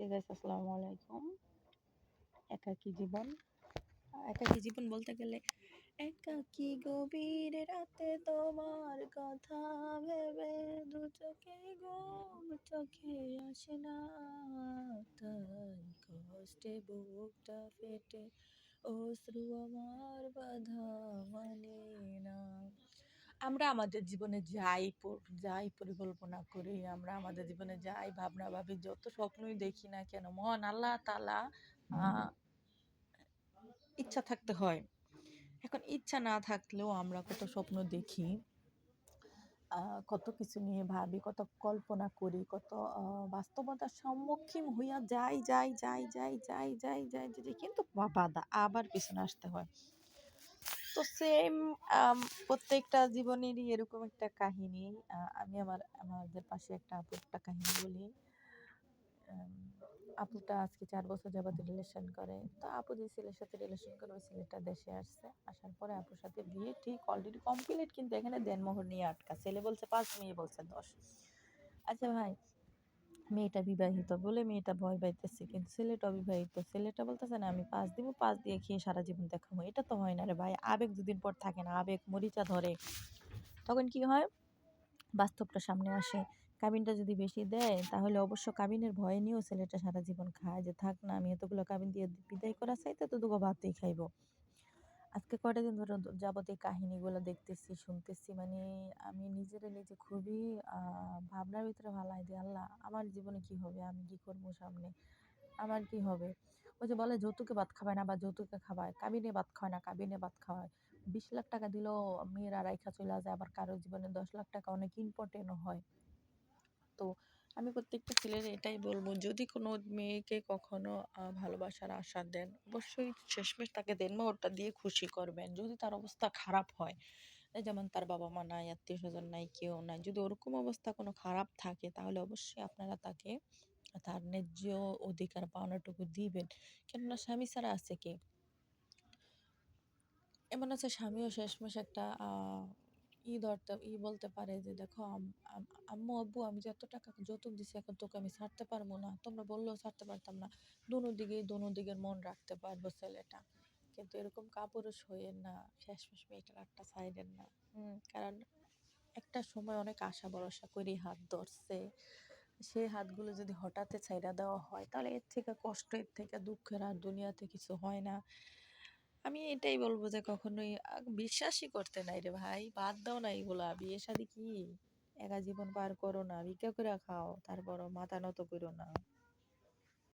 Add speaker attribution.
Speaker 1: Guys আসসালামু আলাইকুম একাকী জীবন একাকী জীবন বলতে গেলে একাকী গভীর রাতে তোমার কথা ভেবে দু চোখে ঘুম চোখে আসে না তাই কষ্টে বুকটা ফেটে অশ্রু আমার বাধা মানে আমরা আমাদের জীবনে যাই যাই পরিকল্পনা করি, আমরা আমাদের জীবনে যাই, ভাবনা ভাবি, যত স্বপ্নই দেখি না কেন, মহান আল্লাহ তালা ইচ্ছা থাকতে হয়। এখন ইচ্ছা না থাকলেও আমরা কত স্বপ্ন দেখি কত কিছু নিয়ে ভাবি, কত কল্পনা করি, কত বাস্তবতার সম্মুখীন হইয়া যাই যাই যাই যাই যাই যাই যাই যাই, কিন্তু বাধা আবার পিছনে আসতে হয়। তো সেম প্রত্যেকটা জীবনেরই এরকম একটা কাহিনী। আমি আমার, আমাদের পাশে একটা আপুর একটা কাহিনী বলি। আপুটা আজকে চার বছর যাবত রিলেশন করে। তো আপু যে ছেলের সাথে রিলেশন করে, ওই ছেলেটা দেশে আসছে। আসার পরে আপুর সাথে বিয়ে ঠিক অলরেডি কমপ্লিট কিন্তু এখানে দেনমোহর নিয়ে আটকা। ছেলে বলছে পাঁচ, মেয়ে বলছে দশ। আচ্ছা ভাই মেয়েটা বিবাহিত বলে মেয়েটা ভয় পাইতেছে, কিন্তু ছেলেটা অবিবাহিত। ছেলেটা বলতেছে, না, আমি পাঁচ দিব, পাঁচ দিয়ে খেয়ে সারা জীবন দেখাবো। এটা তো হয় না রে ভাই, আবেগ দুদিন পর থাকে না, আবেগ মরিচা ধরে। তখন কি হয়? বাস্তবটা সামনে আসে। কাবিনটা যদি বেশি দেয়, তাহলে অবশ্য কাবিনের ভয় নিয়েও ছেলেটা সারা জীবন খায় যে, থাক না, আমি এতগুলো কাবিন দিয়ে বিদায় করা চাইতে তো দুগো ভাতেই খাইবো। আজকে কয়টা দিন ধরে যাবত এই কাহিনীগুলো দেখতেছি, শুনতেছি। মানে আমি নিজেরে নিজে খুবই ভাবনার ভিতরে ভালাই যে, আল্লাহ, আমার জীবনে কি হবে? আমি কি করব সামনে? আমার কি হবে? ওই যে বলে, যৌতুকে ভাত খাবায় না বা যৌতুকে খাওয়ায় কাবিনে ভাত খাওয়ায় না, কাবিনে ভাত খাওয়ায়। বিশ লাখ টাকা দিলেও মেয়েরা রাইখা চলে যায়, আবার কারোর জীবনে দশ লাখ টাকা অনেক ইম্পর্টেন্টও হয়। তো আমি প্রত্যেকটা ছেলের এটাই বলব, যদি কোনো মেয়েকে কখনো ভালোবাসার আশা দেন, অবশ্যই শেষমেশ তাকে দেনমোহরটা দিয়ে খুশি করবেন। যদি তার অবস্থা খারাপ হয় যেমন তার বাবা মা নাই আত্মীয় স্বজন নাই, কেউ নাই, যদি ওরকম অবস্থা কোনো খারাপ থাকে, তাহলে অবশ্যই আপনারা তাকে তার ন্যায্য অধিকার পাওনাটুকু দিবেন। কেননা স্বামী ছাড়া আছে কে? এমন আছে স্বামীও শেষমেশ একটা ই ধরতে, ই বলতে পারে যে, দেখো, আম- আম- আম্মু, আব্বু, আমি যে এত টাকা যৌতুক দিছি, এখন তোকে আমি ছাড়তে পারব না। তোমরা বললেও ছাড়তে পারতাম না। দোনো দিকেই দোনো দিকের মন রাখতে পারব ছেলেটা। কিন্তু এরকম কাপুরুষ হইয়েন না, শেষমেশ মেয়েটার একটা সাইডের না। কারণ একটা সময় অনেক আশা ভরসা করি হাত ধরছে। সেই হাতগুলো যদি হঠাৎ ছাইড়া দেওয়া হয়, তাহলে এর থেকে কষ্ট, এর থেকে দুঃখের আর দুনিয়াতে কিছু হয় না। আমি এটাই বলব যে কখনোই বিশ্বাসই করতে নাই রে ভাই। বাদ দাও না এগুলা বিয়ে সাদি কি? একা জীবন পার করো না, ভিক্ষা করে খাও, তারপরও মাথা নত করো না।